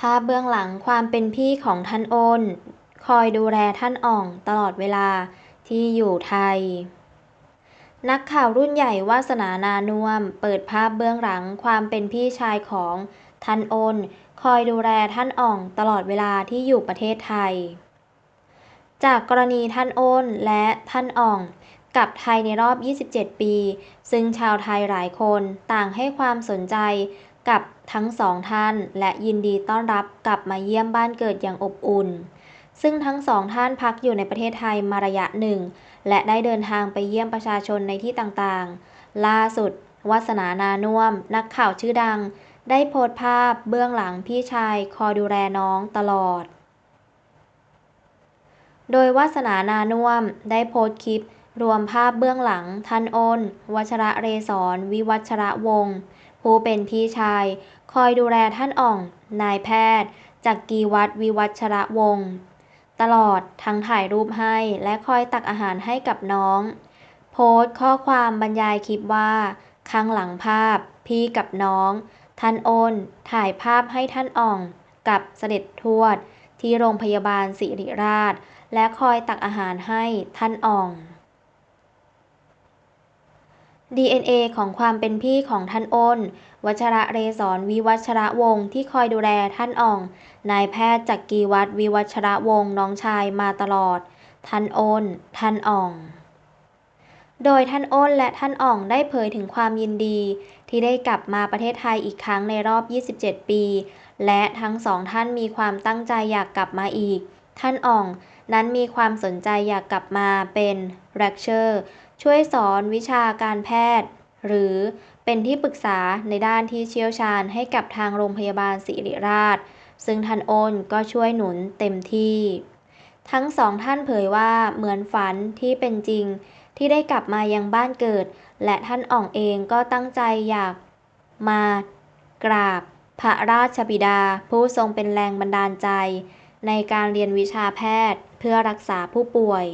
ภาพเบื้องหลังความเป็นพี่ของท่านอ้น คอยดูแลท่านอ่องตลอดเวลาที่อยู่ไทย นักข่าวรุ่นใหญ่วาสนานานุ่วมเปิดภาพเบื้องหลังความเป็นพี่ชายของท่านอ้น คอยดูแลท่านอ่องตลอดเวลาที่อยู่ประเทศไทย จากกรณีท่านอ้นและท่านอ่องกับไทยในรอบ 27 ปี ซึ่งชาวไทยหลายคนต่างให้ความสนใจกับ ทั้งสองท่านและยินดีต้อนรับกลับมาเยี่ยมบ้านเกิดอย่างอบอุ่น ซึ่งทั้งสองท่านพักอยู่ในประเทศไทยมาระยะหนึ่ง และได้เดินทางไปเยี่ยมประชาชนในที่ต่างๆ ล่าสุดวาสนานานุ่มนักข่าวชื่อดัง ได้โพสต์ภาพเบื้องหลังพี่ชายคอยดูแลน้องตลอด โดยวาสนานานุ่มได้โพสต์คลิปรวมภาพเบื้องหลังท่านโอนวัชระเรศรวิวัชระวงศ์ ผู้เป็นพี่ชาย คอยดูแลท่านอ่อง นายแพทย์จากกีวัดวิวัชระวงศ์ตลอดทั้งถ่ายรูปให้และคอยตักอาหารให้กับน้อง โพสต์ข้อความบรรยายคลิปว่า ข้างหลังภาพ พี่กับน้อง ท่านอ้นถ่ายภาพให้ท่านอ่อง กับเสด็จทวด ที่โรงพยาบาลศิริราช และคอยตักอาหารให้ท่านอ่อง DNA ของความเป็นพี่ของท่านอ้น วัชระเรศรวิวัชระวงศ์ที่คอยดูแลท่านอ่อง นายแพทย์จักกีวัฒวิวัชระวงศ์น้องชายมาตลอด ท่านอ้น ท่านอ่อง โดยท่านอ้นและท่านอ่องได้เผยถึงความยินดี ที่ได้กลับมาประเทศไทยอีกครั้งในรอบ 27 ปี และทั้งสองท่านมีความตั้งใจอยากกลับมาอีก ท่านอ่อง นั้นมีความสนใจอยากกลับมาเป็นเลคเชอร์ช่วยสอนวิชาการแพทย์ หรือเป็นที่ปรึกษาในด้านที่เชี่ยวชาญให้กับทางโรงพยาบาลศิริราช ซึ่งท่านโอนก็ช่วยหนุนเต็มที่ ทั้งสองท่านเผยว่าเหมือนฝันที่เป็นจริงที่ได้กลับมายังบ้านเกิด และท่านอ่องเองก็ตั้งใจอยากมากราบ พระราชบิดาผู้ทรงเป็นแรงบันดาลใจ ในการเรียนวิชาแพทย์เพื่อรักษาผู้ป่วย